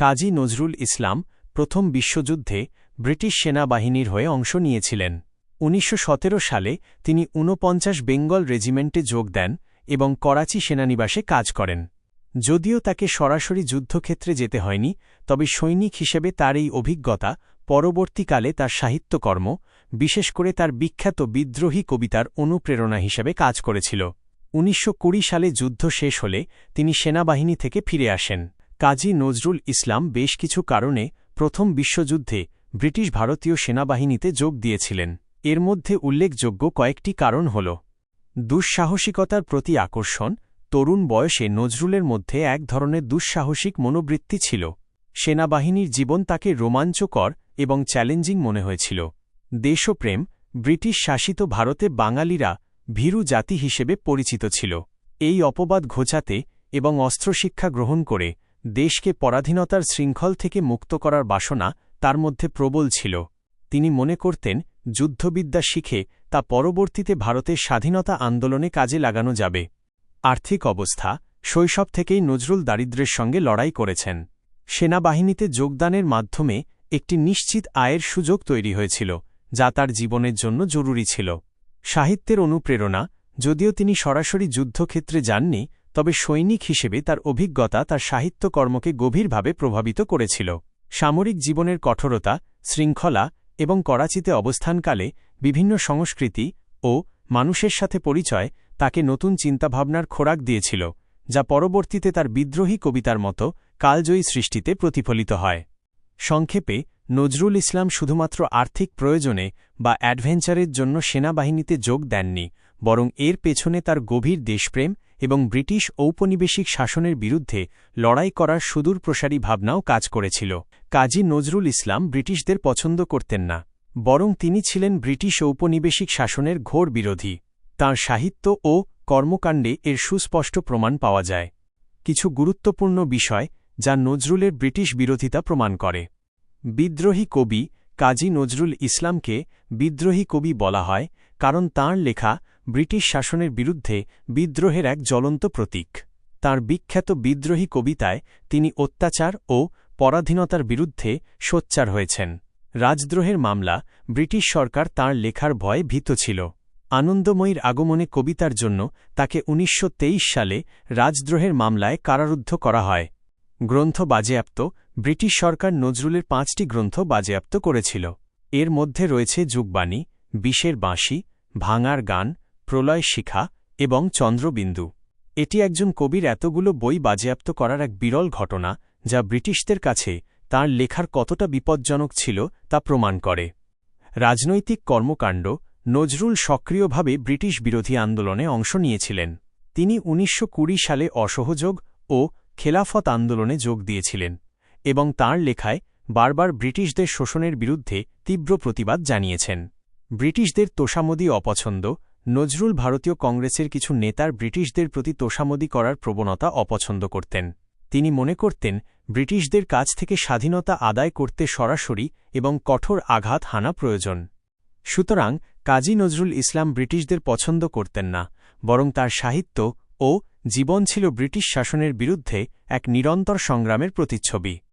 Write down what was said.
কাজী নজরুল ইসলাম প্রথম বিশ্বযুদ্ধে ব্রিটিশ সেনাবাহিনীর হয়ে অংশ নিয়েছিলেন। উনিশশো সতেরো সালে তিনি ঊনপঞ্চাশ বেঙ্গল রেজিমেন্টে যোগ দেন এবং করাচি সেনানিবাসে কাজ করেন। যদিও তাকে সরাসরি যুদ্ধক্ষেত্রে যেতে হয়নি, তবে সৈনিক হিসেবে তার এই অভিজ্ঞতা পরবর্তীকালে তার সাহিত্যকর্ম, বিশেষ করে তার বিখ্যাত বিদ্রোহী কবিতার অনুপ্রেরণা হিসেবে কাজ করেছিল। উনিশশো কুড়ি সালে যুদ্ধ শেষ হলে তিনি সেনাবাহিনী থেকে ফিরে আসেন। কাজী নজরুল ইসলাম বেশ কিছু কারণে প্রথম বিশ্বযুদ্ধে ব্রিটিশ ভারতীয় সেনাবাহিনীতে যোগ দিয়েছিলেন। এর মধ্যে উল্লেখযোগ্য কয়েকটি কারণ হল, দুঃসাহসিকতার প্রতি আকর্ষণ, তরুণ বয়সে নজরুলের মধ্যে এক ধরনের দুঃসাহসিক মনোবৃত্তি ছিল। সেনাবাহিনীর জীবন তাকে রোমাঞ্চকর এবং চ্যালেঞ্জিং মনে হয়েছিল। দেশপ্রেম, ব্রিটিশ শাসিত ভারতে বাঙালিরা ভীরু জাতি হিসেবে পরিচিত ছিল। এই অপবাদ ঘোচাতে এবং অস্ত্রশিক্ষা গ্রহণ করে দেশকে পরাধীনতার শৃঙ্খল থেকে মুক্ত করার বাসনা তার মধ্যে প্রবল ছিল। তিনি মনে করতেন, যুদ্ধবিদ্যা শিখে তা পরবর্তীতে ভারতের স্বাধীনতা আন্দোলনে কাজে লাগানো যাবে। আর্থিক অবস্থা, শৈশব থেকেই নজরুল দারিদ্র্যের সঙ্গে লড়াই করেছেন। সেনাবাহিনীতে যোগদানের মাধ্যমে একটি নিশ্চিত আয়ের সুযোগ তৈরি হয়েছিল, যা তার জীবনের জন্য জরুরি ছিল। সাহিত্যের অনুপ্রেরণা, যদিও তিনি সরাসরি যুদ্ধক্ষেত্রে যাননি তবে সৈনিক হিসেবে তার অভিজ্ঞতা তার সাহিত্যকর্মকে গভীরভাবে প্রভাবিত করেছিল। সামরিক জীবনের কঠোরতা, শৃঙ্খলা এবং করাচিতে অবস্থানকালে বিভিন্ন সংস্কৃতি ও মানুষের সাথে পরিচয় তাকে নতুন চিন্তাভাবনার খোরাক দিয়েছিল, যা পরবর্তীতে তার বিদ্রোহী কবিতার মতো কালজয়ী সৃষ্টিতে প্রতিফলিত হয়। সংক্ষেপে, নজরুল ইসলাম শুধুমাত্র আর্থিক প্রয়োজনে বা অ্যাডভেঞ্চারের জন্য সেনাবাহিনীতে যোগ দেননি, বরং এর পেছনে তার গভীর দেশপ্রেম এবং ব্রিটিশ ঔপনিবেশিক শাসনের বিরুদ্ধে লড়াই করার সুদূরপ্রসারী ভাবনাও কাজ করেছিল। কাজী নজরুল ইসলাম ব্রিটিশদের পছন্দ করতেন না, বরং তিনি ছিলেন ব্রিটিশ ঔপনিবেশিক শাসনের ঘোর বিরোধী। তাঁর সাহিত্য ও কর্মকাণ্ডে এর সুস্পষ্ট প্রমাণ পাওয়া যায়। কিছু গুরুত্বপূর্ণ বিষয় যা নজরুলের ব্রিটিশ বিরোধিতা প্রমাণ করে। বিদ্রোহী কবি কাজী নজরুল ইসলামকে বিদ্রোহী কবি বলা হয়, কারণ তাঁর লেখা ব্রিটিশ শাসনের বিরুদ্ধে বিদ্রোহের এক জ্বলন্ত প্রতীক। তাঁর বিখ্যাত বিদ্রোহী কবিতায় তিনি অত্যাচার ও পরাধীনতার বিরুদ্ধে সোচ্চার হয়েছেন। রাজদ্রোহের মামলা ব্রিটিশ সরকার তাঁর লেখার ভয়ে ভীত ছিল। আনন্দময়ীর আগমনে কবিতার জন্য তাকে উনিশশো তেইশ সালে রাজদ্রোহের মামলায় কারারুদ্ধ করা হয়। গ্রন্থ বাজেয়াপ্ত, ব্রিটিশ সরকার নজরুলের পাঁচটি গ্রন্থ বাজেয়াপ্ত করেছিল। এর মধ্যে রয়েছে যুগবাণী, বিষের বাঁশি, ভাঙার গান প্রলয় শিখা এবং চন্দ্রবিন্দু। এটি একজন কবির এতগুলো বই বাজেয়াপ্ত করার এক বিরল ঘটনা, যা ব্রিটিশদের কাছে তার লেখার কতটা বিপজ্জনক ছিল তা প্রমাণ করে। রাজনৈতিক কর্মকাণ্ড নজরুল সক্রিয়ভাবে ব্রিটিশ বিরোধী আন্দোলনে অংশ নিয়েছিলেন। তিনি উনিশশো কুড়ি সালে অসহযোগ ও খেলাফত আন্দোলনে যোগ দিয়েছিলেন এবং তাঁর লেখায় বারবার ব্রিটিশদের শোষণের বিরুদ্ধে তীব্র প্রতিবাদ জানিয়েছেন। ব্রিটিশদের তোষামদি অপছন্দ নজরুল ভারতীয় কংগ্রেসের কিছু নেতার ব্রিটিশদের প্রতি তোষামদি করার প্রবণতা অপছন্দ করতেন। তিনি মনে করতেন, ব্রিটিশদের কাছ থেকে স্বাধীনতা আদায় করতে সরাসরি এবং কঠোর আঘাত হানা প্রয়োজন। সুতরাং, কাজী নজরুল ইসলাম ব্রিটিশদের পছন্দ করতেন না, বরং তার সাহিত্য ও জীবন ছিল ব্রিটিশ শাসনের বিরুদ্ধে এক নিরন্তর সংগ্রামের প্রতিচ্ছবি।